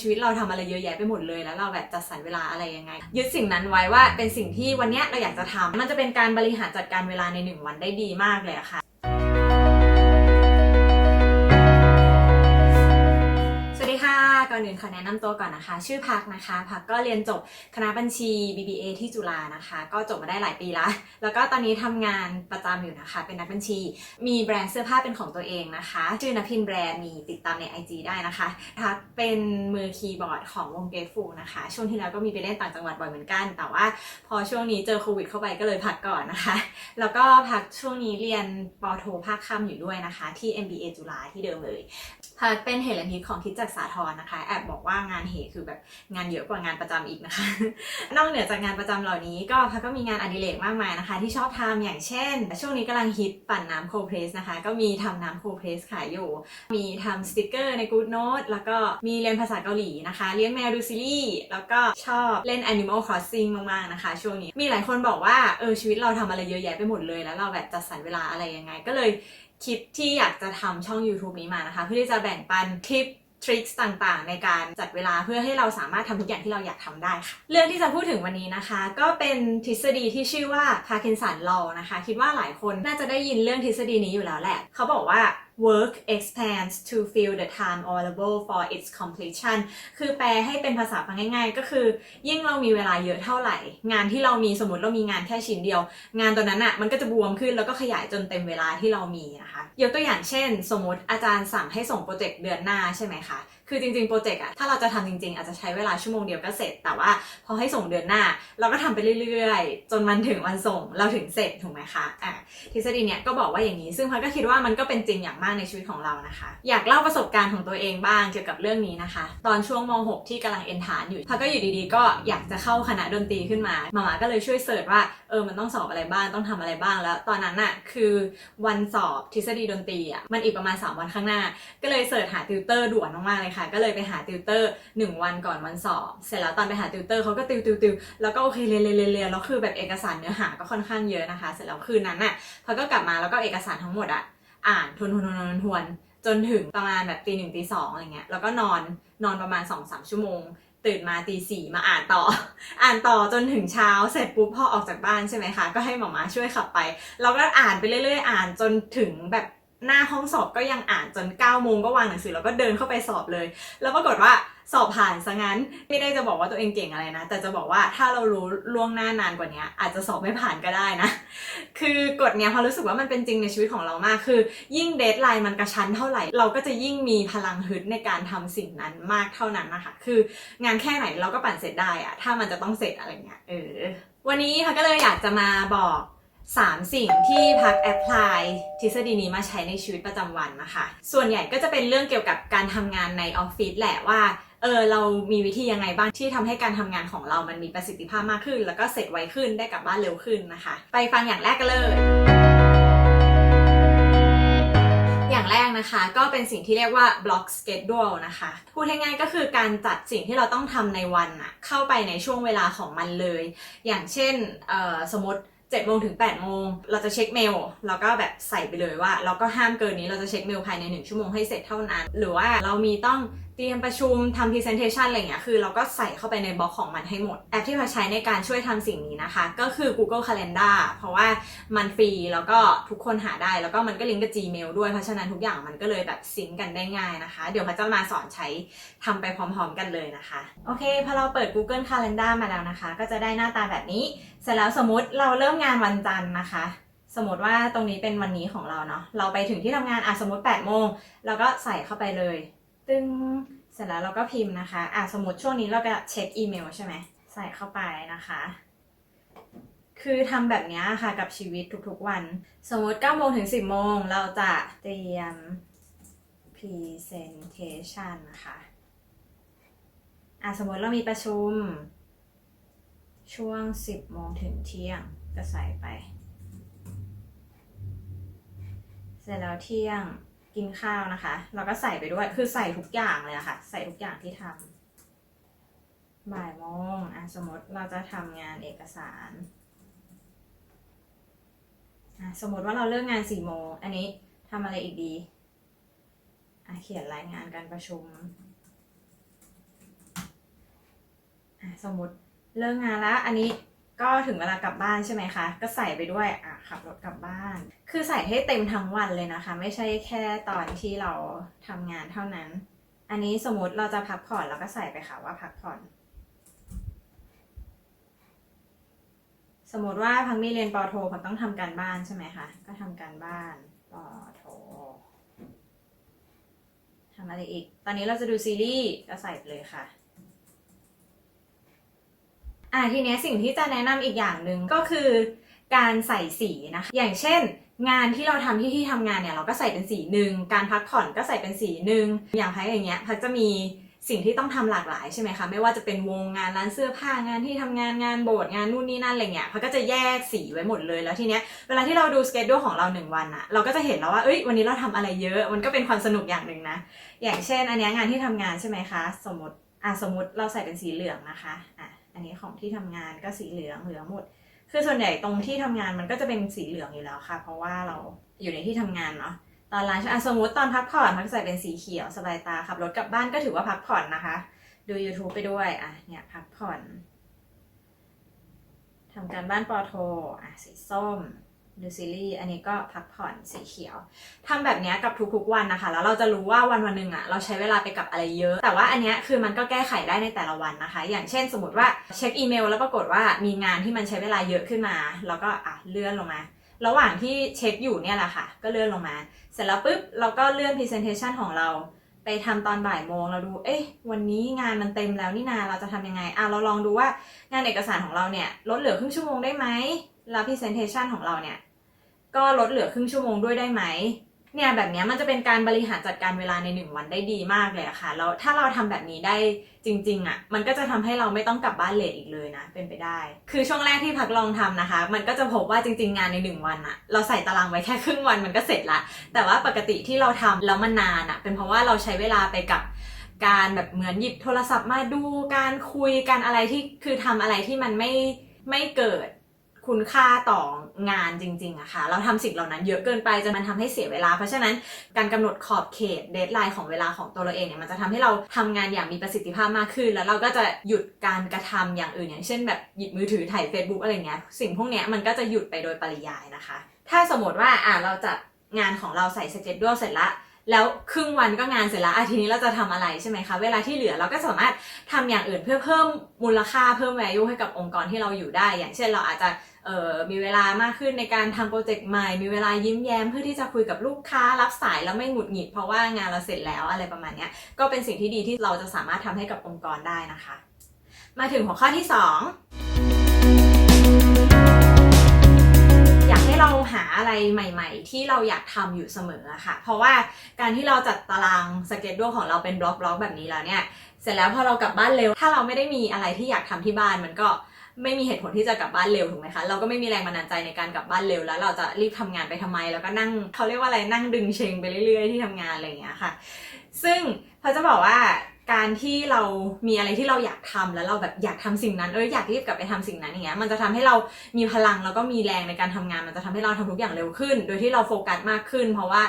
ชีวิตเราทำอะไรเยอะแยะไปหมดเลยแล้วเราแบบจัดสรรเวลาอะไรยังไง ยึดสิ่งนั้นไว้ว่าเป็นสิ่งที่วันนี้เราอยากจะทำมันจะเป็นการบริหารจัดการเวลาในหนึ่งวันได้ดีมากเลยะค่ะ ก่อนอื่นขอแนะนำตัวก่อนนะคะ ชื่อพักนะคะ พักก็เรียนจบคณะบัญชี BBA ที่จุฬานะคะ ก็จบมาได้หลายปีละแล้วก็ตอนนี้ทำงานประจำอยู่นะคะ เป็นนักบัญชี มีแบรนด์เสื้อผ้าเป็นของตัวเองนะคะ ชื่อนพินแบรนด์มีติดตามใน IG ได้นะคะพักเป็นมือคีย์บอร์ดของวงเกฟูนะคะ ช่วงที่แล้วก็มีไปเล่นต่างจังหวัดบ่อยเหมือนกัน แต่ว่าพอช่วงนี้เจอโควิดเข้าไปก็เลยพักก่อนนะคะ แล้วก็พักช่วงนี้เรียนปโทภาคค่ำอยู่ด้วยนะคะ ที่ MBA จุฬาที่เดิมเลยพักเป็นเหตุและนิดของคิดจากสาทรนะคะแอบบอกว่างานเหคือแบบงานเยอะกว่างานประจำอีกนะคะ นอกเหนือจากงานประจำเหล่านี้ก็พักก็มีงานอดิเรกมากมายนะคะ ที่ชอบทำอย่างเช่น ช่วงนี้กำลังฮิตปั่นน้ำโคเพรสนะคะ ก็มีทำน้ำโคเพรสขายอยู่ มีทำสติกเกอร์ใน Good Note แล้วก็มีเรียนภาษาเกาหลีนะคะ เลี้ยงแมวดูซีรีส์แล้วก็ชอบเล่น Animal Crossing มากๆนะคะ ช่วงนี้มีหลายคนบอกว่าเออชีวิตเราทำอะไรเยอะแยะไปหมดเลย แล้วเราแบบจัดสรรเวลาอะไรยังไง ก็เลยคิดที่อยากจะทำช่อง YouTube นี้มานะคะ เพื่อที่จะแบ่งปันทิป ทริคต่างๆ ในการจัดเวลาเพื่อให้เราสามารถทำทุกอย่างที่เราอยากทำได้ค่ะ เรื่องที่จะพูดถึงวันนี้นะคะ ก็เป็นทฤษฎีที่ชื่อว่า Parkinson Law นะคะ คิดว่าหลายคนน่าจะได้ยินเรื่องทฤษฎีนี้อยู่แล้วแหละ เขาบอกว่า work expands to fill the time available for its completion คือแปลให้เป็นภาษาฟังง่าย ๆ ก็คือ ยิ่งเรามีเวลาเยอะเท่าไหร่ งานที่เรามีสมมติเรามีงานแค่ชิ้นเดียว งานตัวนั้นอะมันก็จะบวมขึ้นแล้วก็ขยายจนเต็มเวลาที่เรามีนะคะ ยกตัวอย่างเช่น สมมติอาจารย์สั่งให้ส่งโปรเจกต์เดือนหน้าใช่ไหมคะ คือจริงๆโปรเจกต์อะถ้าเราจะทำจริงๆ อาจจะใช้เวลาชั่วโมงเดียวก็เสร็จ แต่ว่าพอให้ส่งเดือนหน้า เราก็ทำไปเรื่อยๆ จนมันถึงวันส่งเราถึงเสร็จถูกไหมคะอะทฤษฎีเนี้ยก็บอกว่าอย่างนี้ ซึ่งพันก็คิดว่ามันก็เป็นจริงอย่างมากในชีวิตของเรานะคะ อยากเล่าประสบการณ์ของตัวเองบ้างเกี่ยวกับเรื่องนี้นะคะ ตอนช่วงม .6 ที่กำลังเอนทานอยู่พันก็อยู่ดีๆ ก็อยากจะเข้าคณะดนตรีขึ้นมามาม่าก็เลยช่วยเสิร์ชว่าเออมันต้องสอบอะไรบ้างต้องทำอะไรบ้างแล้ว ตอนนั้นน่ะคือวันสอบทฤษฎีดนตรีอะมันอีกประมาณ 3 วันข้างหน้า ก็เลยเสิร์ชหาติวเตอร์ด่วนมากๆเลยค่ะก็เลยไปหาติวเตอร์หนึ่งวันก่อนวันสอบ เสร็จแล้วตอนไปหาติวเตอร์เขาก็ติวติวติวแล้วก็โอเคเรียนเรียนเรียนแล้วคือแบบเอกสารเนื้อหาก็ค่อนข้างเยอะนะคะ เสร็จแล้วคืนนั้นน่ะพอก็กลับมาแล้วก็เอกสารทั้งหมดอะอ่านทวนทวนทวนทวนจนถึงประมาณแบบตีหนึ่งตีสองอะไรเงี้ยแล้วก็นอนนอนประมาณ2อสามชั่วโมง ตื่นมาตีสี่มาอ่านต่อ อ่านต่อจนถึงเช้าเสร็จปุ๊บพอออกจากบ้านใช่ไหมคะ ก็ให้หมอมาช่วยขับไป เราก็อ่านไปเรื่อยๆ อ่านจนถึงแบบ หน้าห้องสอบก็ยังอ่านจน9ก้าโมงก็วางหนังสือแล้วก็เดินเข้าไปสอบเลย แล้วปรากฏว่าสอบผ่านซะงั้นไม่ได้จะบอกว่าตัวเองเก่งอะไรนะ แต่จะบอกว่าถ้าเรารู้ล่วงหน้านานกว่านี้อาจจะสอบไม่ผ่านก็ได้นะ คือกฎเนี้ยพอรู้สึกว่ามันเป็นจริงในชีวิตของเรามาก คือ ยิ่งเดทไลน์มันกระชั้นเท่าไหร่ เราก็จะยิ่งมีพลังฮึดในการทำสิ่งนั้นมากเท่านั้นนะคะ คืองานแค่ไหนเราก็ปั่นเสร็จได้อะถ้ามันจะต้องเสร็จอะไรเงี้ยเออวันนี้พักก็เลยอยากจะมาบอก 3 สิ่งที่พักแอพพลายทฤษฎีนี้มาใช้ในชีวิตประจำวันนะคะ ส่วนใหญ่ก็จะเป็นเรื่องเกี่ยวกับการทำงานในออฟฟิศแหละว่าเออเรามีวิธียังไงบ้างที่ทำให้การทำงานของเรามันมีประสิทธิภาพมากขึ้น แล้วก็เสร็จไวขึ้นได้กลับบ้านเร็วขึ้นนะคะ ไปฟังอย่างแรกกันเลย อย่างแรกนะคะ ก็เป็นสิ่งที่เรียกว่า block schedule นะคะ พูดง่ายๆก็คือการจัดสิ่งที่เราต้องทำในวันอะเข้าไปในช่วงเวลาของมันเลย อย่างเช่นสมมติ 7โมงถึง8โมงเราจะเช็คเมลเราก็แบบใส่ไปเลยว่า เราก็ห้ามเกินนี้เราจะเช็คเมลภายใน 1 ชั่วโมงให้เสร็จเท่านั้น หรือว่าเรามีต้อง เตรียมประชุมทำ presentation อะไรเงี้ย คือเราก็ใส่เข้าไปในบล็อกของมันให้หมด แอปที่พาใช้ในการช่วยทำสิ่งนี้นะคะ ก็คือ Google Calendar เพราะว่ามันฟรีแล้วก็ทุกคนหาได้ แล้วก็มันก็ลิงก์กับ Gmail ด้วย เพราะฉะนั้นทุกอย่างมันก็เลยแบบซิงกันได้ง่ายนะคะ เดี๋ยวพัชจะมาสอนใช้ทำไปพร้อมๆกันเลยนะคะ โอเค พอเราเปิด Google Calendar มาแล้วนะคะ ก็จะได้หน้าตาแบบนี้ เสร็จแล้วสมมติเราเริ่มงานวันจันทร์นะคะสมมติว่าตรงนี้เป็นวันนี้ของเราเนาะ เราไปถึงที่ทำงานอะสมมติ8โมงเราก็ใส่เข้าไปเลย ตึงเสร็จแล้วเราก็พิมพ์นะคะอะสมมติช่วงนี้เราก็เช็คอีเมลใช่ไหมใส่เข้าไปนะคะ คือทำแบบนี้ค่ะกับชีวิตทุกๆวัน สมมติ9โมงถึง 10โมงเราจะเตรียม presentation นะคะอะสมมติเรามีประชุม ช่วง 10โมงถึงเที่ยงก็ใส่ไป เสร็จแล้วเที่ยง กินข้าวนะคะ เราก็ใส่ไปด้วย คือใส่ทุกอย่างเลยอะค่ะ ใส่ทุกอย่างที่ทำบ่ายโมงอะสมมติเราจะทำงานเอกสารอะสมมติว่าเราเลิกงานสี่โมง อันนี้ทำอะไรอีกดีอะเขียนรายงานการประชุมสมมติเลิกงานแล้ว อันนี้ ก็ถึงเวลากลับบ้านใช่ไหมคะ ก็ใส่ไปด้วยอะขับรถกลับบ้าน คือใส่ให้เต็มทั้งวันเลยนะคะ ไม่ใช่แค่ตอนที่เราทำงานเท่านั้น อันนี้สมมติเราจะพักผ่อนเราก็ใส่ไปค่ะว่าพักผ่อน สมมติว่าพังมีเรียนปอโทพังต้องทำการบ้านใช่ไหมคะ ก็ทำการบ้านปอโททำอะไรอีก ตอนนี้เราจะดูซีรีส์ก็ใส่ไปเลยค่ะ อ่าทีเนี้ยสิ่งที่จะแนะนำอีกอย่างหนึ่งก็คือการใส่สีนะคะอย่างเช่น งานที่เราทำที่ที่ทำงานเนี่ยเราก็ใส่เป็นสีหนึ่งการพักผ่อนก็ใส่เป็นสีหนึ่งอย่างพักอย่างเงี้ยพักจะมีสิ่งที่ต้องทำหลากหลายใช่ไหมคะไม่ว่าจะเป็นวงงานร้านเสื้อผ้างานที่ทำงานงานโบสถ์งานนู่นนี่นั่นอะไรเงี้ยพักก็จะแยกสีไว้หมดเลยแล้วทีเนี้ยเวลาที่เราดูสเกจดูของเราหนึ่งวันอะเราก็จะเห็นแล้วว่าเอ้ยวันนี้เราทำอะไรเยอะมันก็เป็นความสนุกอย่างหนึ่งนะอย่างเช่น อันเนี้ยงานที่ทำงานใช่ไหมคะ สมมติอะสมมติเราใส่เป็นสีเหลืองนะคะอะ อันนี้ของที่ทำงานก็สีเหลืองเหลืองหมด คือส่วนใหญ่ตรงที่ทำงานมันก็จะเป็นสีเหลืองอยู่แล้วค่ะ เพราะว่าเราอยู่ในที่ทำงานเนาะตอนร้านอะสมมติตอนพักผ่อนพักใส่เป็นสีเขียวสบายตาขับรถกลับบ้านก็ถือว่าพักผ่อนนะคะ ดู YouTube ไปด้วยอะเนี่ยพักผ่อนทำการบ้านปอโทอะสีส้ม ดูซีรีส์อันนี้ก็พักผ่อนสีเขียวทำแบบนี้กับทุกๆวันนะคะ แล้วเราจะรู้ว่าวันวันหนึ่งอะเราใช้เวลาไปกับอะไรเยอะ แต่ว่าอันนี้คือมันก็แก้ไขได้ในแต่ละวันนะคะ อย่างเช่นสมมติว่าเช็คอีเมล แล้วปรากฏว่ามีงานที่มันใช้เวลาเยอะขึ้นมา แล้วก็อะเลื่อนลงมา ระหว่างที่เช็คอยู่เนี่ยแหละค่ะ ก็เลื่อนลงมา เสร็จแล้วปุ๊บเราก็เลื่อน presentation ของเราไปทำตอนบ่ายโมงเราดู เอ๊ะ วันนี้งานมันเต็มแล้วนี่นา เราจะทำยังไง อะ เราลองดูว่างานเอกสารของเราเนี่ย ลดเหลือครึ่งชั่วโมงได้ไหมแล้ว presentation ของเราเนี่ย ก็ลดเหลือครึ่งชั่วโมงด้วยได้ไหมเนี่ยแบบนี้มันจะเป็นการบริหารจัดการเวลาในหนึ่งวันได้ดีมากเลยอะค่ะแล้วถ้าเราทำแบบนี้ได้จริง ๆอะมันก็จะทำให้เราไม่ต้องกลับบ้านเลทอีกเลยนะ เป็นไปได้ คือช่วงแรกที่พักลองทำนะคะ มันก็จะพบว่าจริง ๆ งานในหนึ่งวันอะเราใส่ตารางไว้แค่ครึ่งวันมันก็เสร็จละ แต่ว่าปกติที่เราทำแล้วมันนานอะเป็นเพราะว่าเราใช้เวลาไปกับการแบบเหมือนหยิบโทรศัพท์มาดูการคุยการอะไรที่คือทำอะไรที่มันไม่ไม่เกิด คุณค่าต่องานจริงๆอะค่ะ เราทำสิ่งเหล่านั้นเยอะเกินไปจนมันทำให้เสียเวลา เพราะฉะนั้นการกำหนดขอบเขตเดทไลน์ของเวลาของตัวเราเองเนี่ยมันจะทำให้เราทำงานอย่างมีประสิทธิภาพมากขึ้น แล้วเราก็จะหยุดการกระทำอย่างอื่น อย่างเช่นแบบหยิบมือถือถ่าย Facebook อะไรเงี้ยสิ่งพวกเนี้ยมันก็จะหยุดไปโดยปริยายนะคะ ถ้าสมมติว่าอะเราจัดงานของเราใส่สเก็ตด้วยเสร็จละ แล้วครึ่งวันก็งานเสร็จแล้วอาทีนี้เราจะทำอะไรใช่ไหมคะ เวลาที่เหลือเราก็สามารถทำอย่างอื่นเพื่อเพิ่มมูลค่าเพิ่ม value ให้กับองค์กรที่เราอยู่ได้ อย่างเช่นเราอาจจะมีเวลามากขึ้นในการทำโปรเจกต์ใหม่ มีเวลายิ้มแย้มเพื่อที่จะคุยกับลูกค้ารับสายแล้วไม่หงุดหงิด เพราะว่างานเราเสร็จแล้วอะไรประมาณนี้ก็เป็นสิ่งที่ดีที่เราจะสามารถทำให้กับองค์กรได้นะคะ มาถึงหัวข้อที่สอง เราหาอะไรใหม่ ๆ ที่เราอยากทำอยู่เสมอค่ะ เพราะว่าการที่เราจัดตารางสเก็ตดของเราเป็นบล็อกบล็อกแบบนี้แล้วเนี่ยเสร็จแล้วพอเรากลับบ้านเร็ว ถ้าเราไม่ได้มีอะไรที่อยากทำที่บ้านมันก็ไม่มีเหตุผลที่จะกลับบ้านเร็วถูกไหมคะเราก็ไม่มีแรงบันดาลใจในการกลับบ้านเร็ว แล้วเราจะรีบทำงานไปทำไม แล้วก็นั่งเขาเรียกว่าอะไรนั่งดึงเชงไปเรื่อยๆที่ทำงานอะไรอย่างเงี้ยค่ะ ซึ่งพอจะบอกว่า การที่เรามีอะไรที่เราอยากทำแล้วเราแบบอยากทำสิ่งนั้นเอออยากรีบกลับไปทำสิ่งนั้นอย่างเงี้ยมันจะทำให้เรามีพลังแล้วก็มีแรงในการทำงาน มันจะทำให้เราทำทุกอย่างเร็วขึ้น โดยที่เราโฟกัสมากขึ้น เพราะว่า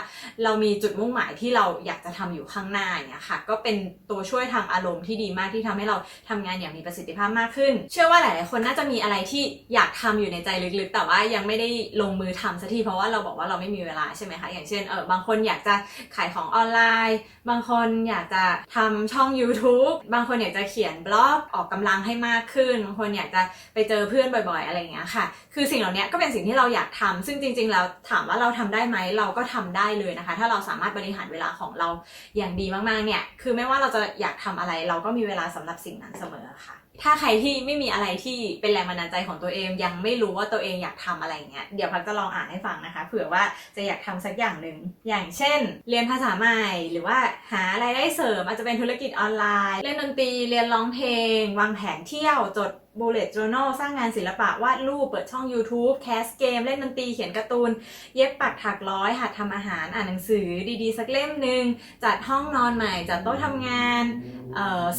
เรามีจุดมุ่งหมายที่เราอยากจะทำอยู่ข้างหน้าอย่างเงี้ยค่ะ ก็เป็นตัวช่วยทางอารมณ์ที่ดีมากที่ทำให้เราทำงานอย่างมีประสิทธิภาพมากขึ้น เชื่อว่าหลาย ๆ คนน่าจะมีอะไรที่อยากทำอยู่ในใจลึก ๆ แต่ว่ายังไม่ได้ลงมือทำสักทีเพราะว่าเราบอกว่าเราไม่มีเวลาใช่ไหมคะอย่างเช่นเออบางคนอยากจะขายของออนไลน์ บางคนอยากจะทำช่อง YouTube บางคนอยากจะเขียนบล็อกออกกำลังให้มากขึ้น บางคนอยากจะไปเจอเพื่อนบ่อยๆ อะไรอย่างเงี้ยค่ะ คือสิ่งเหล่านี้ก็เป็นสิ่งที่เราอยากทำซึ่งจริง ๆ แล้วถามว่าเราทำได้ไหมเราก็ทำได้เลยนะคะ ถ้าเราสามารถบริหารเวลาของเราอย่างดีมากๆเนี่ย คือไม่ว่าเราจะอยากทำอะไร เราก็มีเวลาสำหรับสิ่งนั้นเสมอค่ะ ถ้าใครที่ไม่มีอะไรที่เป็นแรงบันดาลใจของตัวเอง ยังไม่รู้ว่าตัวเองอยากทำอะไรเงี้ยเดี๋ยวพักจะลองอ่านให้ฟังนะคะ เผื่อว่าจะอยากทำสักอย่างหนึ่งอย่างเช่น เรียนภาษาใหม่ หรือว่าหารายได้เสริม อาจจะเป็นธุรกิจออนไลน์ เล่นดนตรีเรียนร้องเพลง วางแผนเที่ยวจด bullet journal สร้างงานศิลปะวาดรูปเปิดช่อง YouTube แคสเกม เล่นดนตรีเขียนการ์ตูน เย็บปักถักร้อย หัดทำอาหารอ่านหนังสือดีๆ สักเล่มหนึ่งจัดห้องนอนใหม่ จัดโต๊ะทำงาน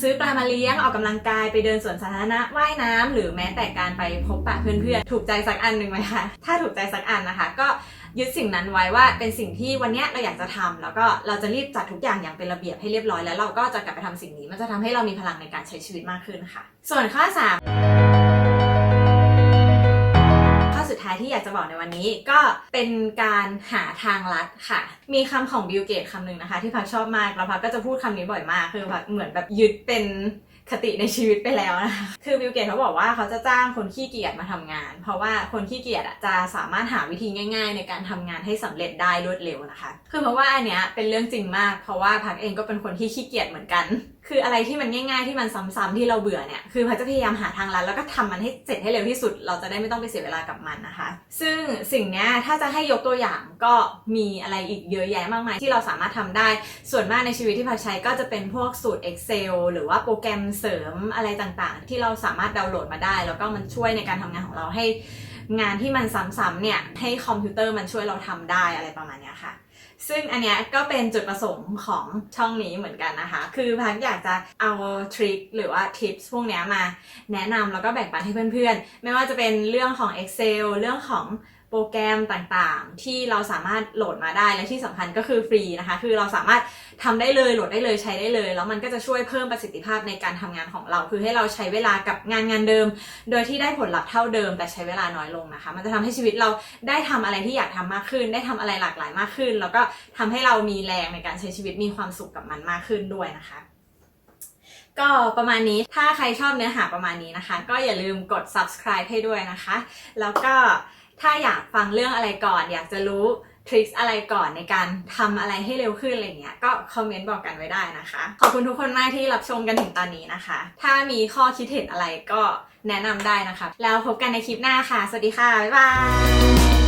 ซื้อปลามาเลี้ยงออกกำลังกายไปเดินสวนสาธารณะว่ายน้ำหรือแม้แต่การไปพบปะเพื่อนๆ ถูกใจสักอันหนึ่งไหมคะถ้าถูกใจสักอันนะคะก็ ยึดสิ่งนั้นไว้ว่าเป็นสิ่งที่วันนี้เราอยากจะทำแล้วก็เราจะรีบจัดทุกอย่างอย่างเป็นระเบียบให้เรียบร้อยแล้วเราก็จะกลับไปทำสิ่งนี้ มันจะทำให้เรามีพลังในการใช้ชีวิตมากขึ้นค่ะ ส่วนข้อสามข้อสุดท้ายที่อยากจะบอกในวันนี้ก็เป็นการหาทางลัดค่ะ มีคำของบิลเกตคำหนึ่งนะคะ ที่พักชอบมากแล้วพักก็จะพูดคำนี้บ่อยมากคือพักเหมือนแบบยึดเป็น คติในชีวิตไปแล้วนะ คือบิลเกตเขาบอกว่าเขาจะจ้างคนขี้เกียจมาทำงาน เพราะว่าคนขี้เกียจจะสามารถหาวิธีง่าย ๆ ในการทำงานให้สำเร็จได้รวดเร็วนะคะ คือเพราะว่าอันเนี้ยเป็นเรื่องจริงมาก เพราะว่าพักเองก็เป็นคนที่ขี้เกียจเหมือนกันคืออะไรที่มันง่าย ๆ ที่มันซ้ำๆที่เราเบื่อเนี่ย คือพัจะพยายามหาทางลัดแล้วก็ทำมันให้เสร็จให้เร็วที่สุด เราจะได้ไม่ต้องไปเสียเวลากับมันนะคะ ซึ่งสิ่งนี้ถ้าจะให้ยกตัวอย่างก็มีอะไรอีกเยอะแยะมากมายที่เราสามารถทำได้ ส่วนมากในชีวิตที่พักใช้ก็จะเป็นพวกสูตร Excel หรือว่าโปรแกรมเสริมอะไรต่างๆ ที่เราสามารถดาวน์โหลดมาได้ แล้วก็มันช่วยในการทำงานของเราให้ งานที่มันซ้ำๆเนี่ยให้คอมพิวเตอร์มันช่วยเราทำได้อะไรประมาณนี้ค่ะ ซึ่งอันเนี้ยก็เป็นจุดประสงค์ของช่องนี้เหมือนกันนะคะ คือพักอยากจะเอาทริคหรือว่าทิปส์พวกเนี้ยมาแนะนำแล้วก็แบ่งปันให้เพื่อนๆ ไม่ว่าจะเป็นเรื่องของ Excel เรื่องของ โปรแกรมต่างๆ ที่เราสามารถโหลดมาได้และที่สำคัญก็คือฟรีนะคะ คือเราสามารถทำได้เลยโหลดได้เลยใช้ได้เลย แล้วมันก็จะช่วยเพิ่มประสิทธิภาพในการทำงานของเรา คือให้เราใช้เวลากับงานงานเดิม โดยที่ได้ผลลัพธ์เท่าเดิม แต่ใช้เวลาน้อยลงนะคะ มันจะทำให้ชีวิตเราได้ทำอะไรที่อยากทำมากขึ้น ได้ทำอะไรหลากหลายมากขึ้น แล้วก็ทำให้เรามีแรงในการใช้ชีวิตมีความสุขกับมันมากขึ้นด้วยนะคะก็ประมาณนี้ ถ้าใครชอบเนื้อหาประมาณนี้นะคะ ก็อย่าลืมกด subscribe ให้ด้วยนะคะ แล้วก็ ถ้าอยากฟังเรื่องอะไรก่อน อยากจะรู้ทริคอะไรก่อนในการทำอะไรให้เร็วขึ้นอะไรเงี้ยก็คอมเมนต์บอกกันไว้ได้นะคะ ขอบคุณทุกคนมากที่รับชมกันถึงตอนนี้นะคะ ถ้ามีข้อคิดเห็นอะไรก็แนะนำได้นะคะ แล้วพบกันในคลิปหน้าค่ะ สวัสดีค่ะ บ๊ายบาย